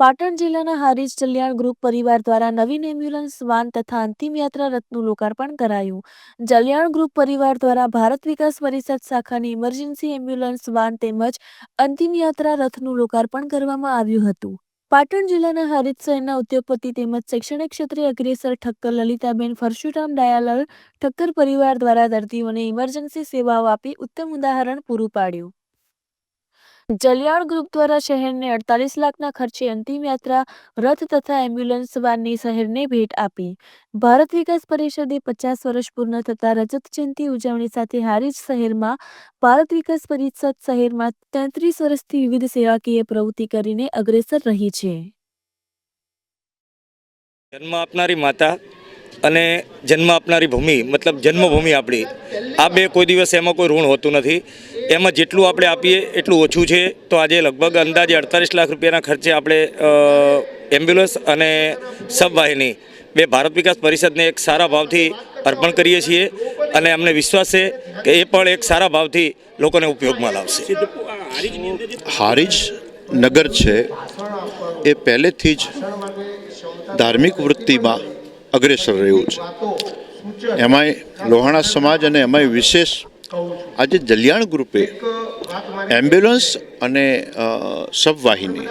પાટણ જિલ્લાના હારીજ કલ્યાણ ગ્રુપ પરિવાર દ્વારા નવીન એમ્બ્યુલન્સ, વાન તથા અંતિમ યાત્રા રથનું લોકાર્પણ કરાયું. જલ્યાણ ગ્રુપ પરિવાર દ્વારા ભારત વિકાસ પરિષદ શાખાની ઇમરજન્સી એમ્બ્યુલન્સ, વાન તેમજ અંતિમ યાત્રા રથનું લોકાર્પણ કરવામાં આવ્યું હતું. પાટણ જિલ્લાના હરિત શહેરના ઉદ્યોગપતિ તેમજ શૈક્ષણિક ક્ષેત્રે અગ્રેસર ઠક્કર લલિતાબેન ફરશુરામ દયાલાલ ઠક્કર પરિવાર દ્વારા દર્દીઓને ઇમરજન્સી સેવાઓ આપી ઉત્તમ ઉદાહરણ પૂરું પાડ્યું. જલિયાણ ગ્રુપ દ્વારા શહેરને અડતાલીસ લાખના ખર્ચે અંતિમ યાત્રા રથ તથા એમ્બ્યુલન્સ વાનની શહેરને ભેટ આપી. ભારત વિકાસ પરિષદે પચાસ વર્ષ પૂર્ણ થતા રજત જયંતિ ઉજવણી સાથે હારીજ શહેરમાં, ભારત વિકાસ પરિષદ શહેરમાં તેત્રીસ વર્ષથી વિવિધ સેવાકીય પ્રવૃત્તિ કરીને અગ્રેસર રહી છે. જન્મ આપનારી માતા અને જન્મ આપનારી ભૂમિ, મતલબ જન્મભૂમિ આપણી. આ બે કોઈ દિવસ એમાં કોઈ ઋણ હોતું નથી. એમાં જેટલું આપણે આપીએ એટલું ઓછું છે. તો આજે લગભગ અંદાજે અડતાલીસ લાખ રૂપિયાના ખર્ચે આપણે એમ્બ્યુલન્સ અને સબવાહિની, બે ભારત વિકાસ પરિષદને એક સારા ભાવથી અર્પણ કરીએ છીએ. અને અમને વિશ્વાસ છે કે એ પણ એક સારા ભાવથી લોકોને ઉપયોગમાં લાવશે. હારીજ નગર છે. એ પહેલેથી જ ધાર્મિક વૃત્તિમાં અગ્રેસર રહ્યું છે. એમાંય લોહાણા સમાજ અને એમાંય વિશેષ આજે જલિયાણ ગ્રુપે એમ્બ્યુલન્સ અને સબવાહિની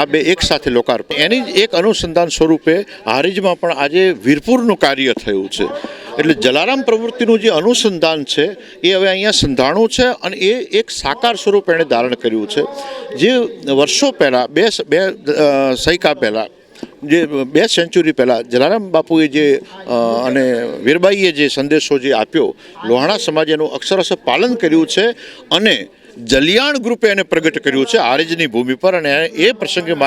આ બે એક સાથે લોકાર્પણ એની જ એક અનુસંધાન સ્વરૂપે હારીજમાં પણ આજે વીરપુરનું કાર્ય થયું છે. એટલે જલારામ પ્રવૃત્તિનું જે અનુસંધાન છે, એ હવે અહીંયા સંધાણું છે અને એ એક સાકાર સ્વરૂપ એણે ધારણ કર્યું છે. જે વર્ષો પહેલાં, બે બે સૈકા પહેલાં જે બે સેન્ચુરી પહેલાં જલારામ બાપુએ જે અને વીરબાઈએ જે સંદેશો જે આપ્યો, લોહાણા સમાજે એનું અક્ષરશ પાલન કર્યું છે અને જલિયાણ ગ્રુપે એને પ્રગટ કર્યું છે આરજની ભૂમિ પર અને એ પ્રસંગે